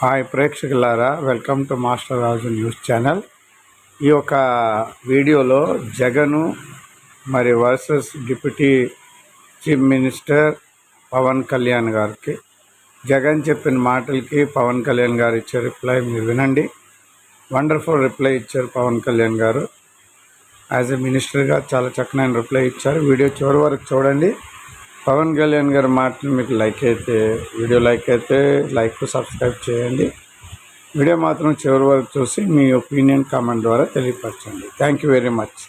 Hi ప్రేక్షకులారా welcome to master Raju news channel. ఈ యొక్క వీడియోలో జగను మరి versus deputy chief minister Pawan Kalyan గారికి జగన్ చెప్పిన మాటలకి పవన్ కళ్యాణ్ గారు ఇచ్చే రిప్లై మీరు వినండి. వండర్ఫుల్ రిప్లై ఇచ్చారు పవన్ కళ్యాణ్ గారు. యాజ్ ఎ మినిస్టర్గా చాలా చక్కనైన రిప్లై ఇచ్చారు. వీడియో చివరి వరకు చూడండి. పవన్ కళ్యాణ్ గారి మాటలు మీకు లైక్ అయితే వీడియో లైక్ అయితే లైక్ సబ్స్క్రైబ్ చేయండి. వీడియో మాత్రం చివరి వరకు చూసి మీ ఒపీనియన్ కామెంట్ ద్వారా తెలియపరచండి. థ్యాంక్ యూ వెరీ మచ్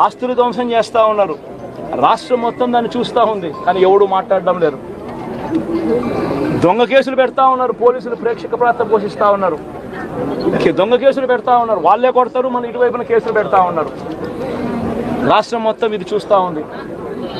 ఆస్తులు ధ్వంసం చేస్తూ ఉన్నారు. రాష్ట్రం మొత్తం దాన్ని చూస్తూ ఉంది కానీ ఎవడు మాట్లాడడం లేరు దొంగ కేసులు పెడతా ఉన్నారు పోలీసులు ప్రేక్షక ప్రాంతం పోషిస్తూ ఉన్నారు. దొంగ కేసులు పెడతా ఉన్నారు. వాళ్ళే కొడతారు మన ఇటువైపున కేసులు పెడతా ఉన్నారు. రాష్ట్రం మొత్తం ఇది చూస్తూ ఉంది.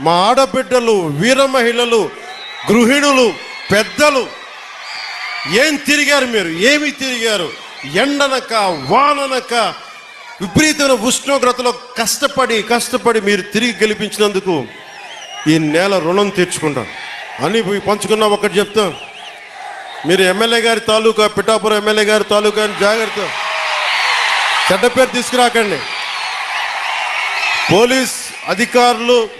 మా ఆడబిడ్డలు వీర మహిళలు గృహిణులు పెద్దలు ఏం తిరిగారు మీరు? ఏమి తిరిగారు? ఎండనక వాననక విపరీతమైన ఉష్ణోగ్రతలో కష్టపడి కష్టపడి మీరు తిరిగి గెలిపించినందుకు ఈ నేల రుణం తీర్చుకుంటాం. అని పోయి పంచుకున్నా ఒకటి చెప్తా. మీరు ఎమ్మెల్యే గారి తాలూకా పిఠాపురం ఎమ్మెల్యే గారి తాలూకా అని జాగ్రత్త. చెడ్డ పేరు తీసుకురాకండి. పోలీస్ అధికారులు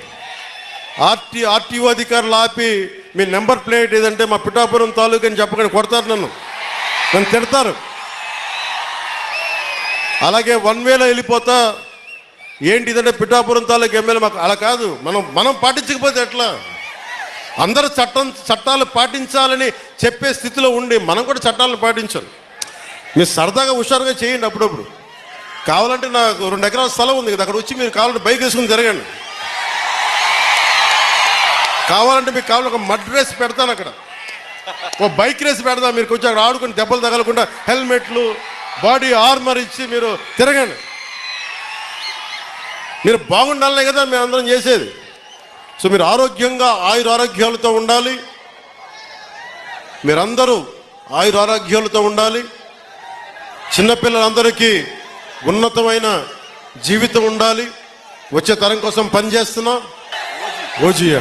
ఆర్టీ ఆర్టీఓ అధికారులు ఆపి మీ నెంబర్ ప్లేట్ ఏదంటే మా పిఠాపురం తాలూకు అని చెప్పకండి కొడతారు నన్ను. నన్ను తిడతారు. అలాగే వన్ వేలో వెళ్ళిపోతా ఏంటి ఇదంటే పిఠాపురం తాలూకు ఎమ్మెల్యే మాకు అలా కాదు. మనం మనం పాటించకపోతే ఎట్లా? అందరూ చట్టం చట్టాలు పాటించాలని చెప్పే స్థితిలో ఉండి మనం కూడా చట్టాలను పాటించాలి. మీరు సరదాగా హుషారుగా చేయండి అప్పుడప్పుడు. కావాలంటే నాకు రెండు ఎకరాల స్థలం ఉంది కదా అక్కడ వచ్చి మీరు కావాలంటే బైక్ వేసుకుని తిరగండి. కావాలంటే మీకు కావాలి ఒక మడ్ రేస్ పెడతాను అక్కడ. ఓ బైక్ రేస్ పెడదాం మీరు కొంచెం అక్కడ ఆడుకుని దెబ్బలు తగలకుండా హెల్మెట్లు బాడీ ఆర్మర్ ఇచ్చి మీరు తిరగండి. మీరు బాగుండాలనే కదా మేము అందరం చేసేది. సో మీరు ఆరోగ్యంగా ఆయుర ఆరోగ్యాలతో ఉండాలి. మీరందరూ ఆయుర ఆరోగ్యాలతో ఉండాలి. చిన్నపిల్లలందరికీ ఉన్నతమైన జీవితం ఉండాలి. వచ్చే తరం కోసం పనిచేస్తున్నాం. ఓజియా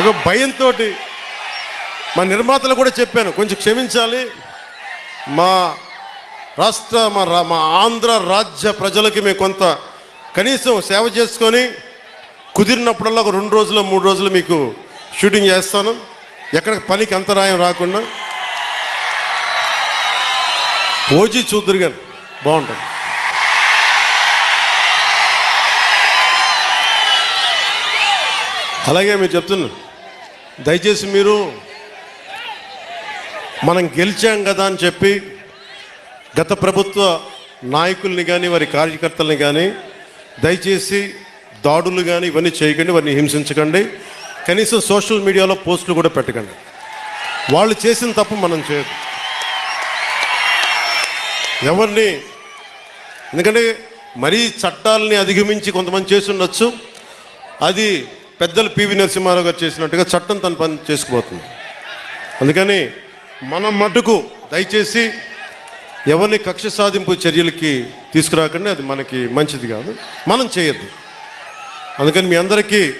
ఒక భయంతో మా నిర్మాతలు కూడా చెప్పాను కొంచెం క్షమించాలి. మా రాష్ట్ర మా రా- మా ఆంధ్ర రాజ్య ప్రజలకి మేము కొంత కనీసం సేవ చేసుకొని కుదిరినప్పుడల్లా ఒక రెండు రోజులు మూడు రోజులు మీకు షూటింగ్ చేస్తాను. ఎక్కడ పనికి అంతరాయం రాకుండా. ఓజీ చూద్దరు గారు బాగుంటుంది అలాగే మీరు చెప్తున్నారు. దయచేసి మీరు మనం గెలిచాం కదా అని చెప్పి గత ప్రభుత్వ నాయకుల్ని కానీ వారి కార్యకర్తల్ని కానీ దయచేసి దాడులు కానీ ఇవన్నీ చేయకండి వారిని హింసించకండి. కనీసం సోషల్ మీడియాలో పోస్టులు కూడా పెట్టకండి. వాళ్ళు చేసిన తప్పు మనం చేయదు ఎవరిని ఎందుకంటే మరీ చట్టాలని అధిగమించి కొంతమంది చేసి ఉండొచ్చు. అది పెద్దలు పివి నరసింహారావు గారు చేసినట్టుగా చట్టం తన పని చేసుకుపోతుంది. అందుకని మనం మటుకు దయచేసి ఎవరిని కక్ష సాధింపు చర్యలకి తీసుకురాకండి అది మనకి మంచిది కాదు. మనం చేయొద్దు. అందుకని మీ అందరికీ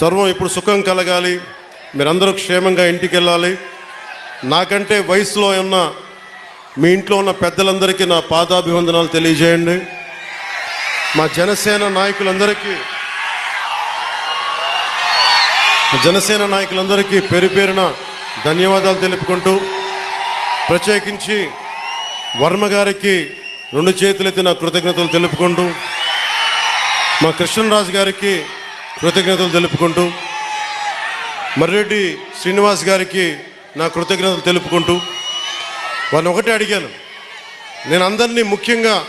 సర్వం ఇప్పుడు సుఖం కలగాలి మీరందరూ క్షేమంగా ఇంటికి వెళ్ళాలి నాకంటే వయసులో ఉన్న మీ ఇంట్లో ఉన్న పెద్దలందరికీ నా పాదాభివందనాలు తెలియజేయండి. మా జనసేన నాయకులందరికీ జనసేన నాయకులందరికీ పేరు పేరున ధన్యవాదాలు తెలుపుకుంటూ ప్రత్యేకించి వర్మ గారికి రెండు చేతులెత్తి నా కృతజ్ఞతలు తెలుపుకుంటూ మా కృష్ణరాజు గారికి కృతజ్ఞతలు తెలుపుకుంటూ మర్రెడ్డి శ్రీనివాస్ గారికి నా కృతజ్ఞతలు తెలుపుకుంటూ వాళ్ళని ఒకటే అడిగాను. నేను అందరినీ ముఖ్యంగా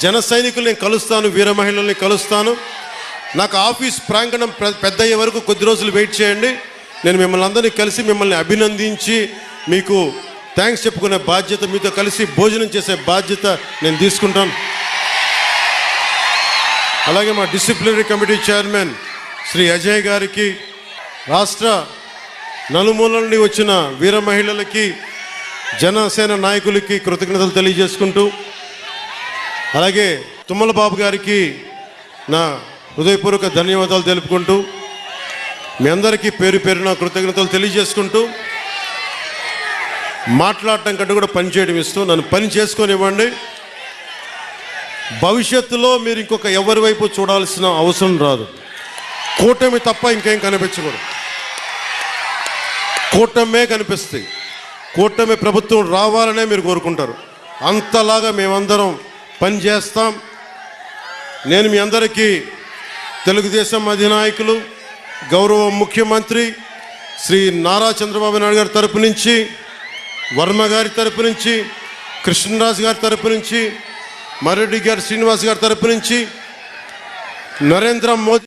జన సైనికుల్ని కలుస్తాను వీర మహిళల్ని కలుస్తాను నాకు ఆఫీస్ ప్రాంగణం పె- పెద్ద అయ్యే వరకు కొద్ది రోజులు వెయిట్ చేయండి. నేను మిమ్మల్ని అందరినీ కలిసి మిమ్మల్ని అభినందించి మీకు థ్యాంక్స్ చెప్పుకునే బాధ్యత మీతో కలిసి భోజనం చేసే బాధ్యత నేను తీసుకుంటాను. అలాగే మా disciplinary committee chairman Shri Ajay గారికి రాష్ట్ర నలుమూలల నుండి వచ్చిన వీర మహిళలకి జనసేన నాయకులకి కృతజ్ఞతలు తెలియజేసుకుంటూ అలాగే తుమ్మల బాబు గారికి నా హృదయపూర్వక ధన్యవాదాలు తెలుపుకుంటూ మీ అందరికీ పేరు పేరున కృతజ్ఞతలు తెలియజేసుకుంటూ మాట్లాడటం కంటే కూడా పని చేయడం ఇష్టం. నన్ను పని చేసుకొని ఇవ్వండి భవిష్యత్తులో మీరు ఇంకొక ఎవరి వైపు చూడాల్సిన అవసరం రాదు. కూటమి తప్ప ఇంకేం కనిపించకూడదు. కూటమే కనిపిస్తాయి. కూటమి ప్రభుత్వం రావాలనే మీరు కోరుకుంటారు. అంతలాగా మేమందరం పని చేస్తాం. నేను మీ అందరికీ తెలుగుదేశం అధినాయకులు గౌరవ ముఖ్యమంత్రి శ్రీ నారా చంద్రబాబు నాయుడు గారి తరపు నుంచి వర్మ గారి తరపు నుంచి కృష్ణరాజు గారి తరపు నుంచి మరెడ్డి గారి శ్రీనివాస్ గారి తరపు నుంచి నరేంద్ర మోదీ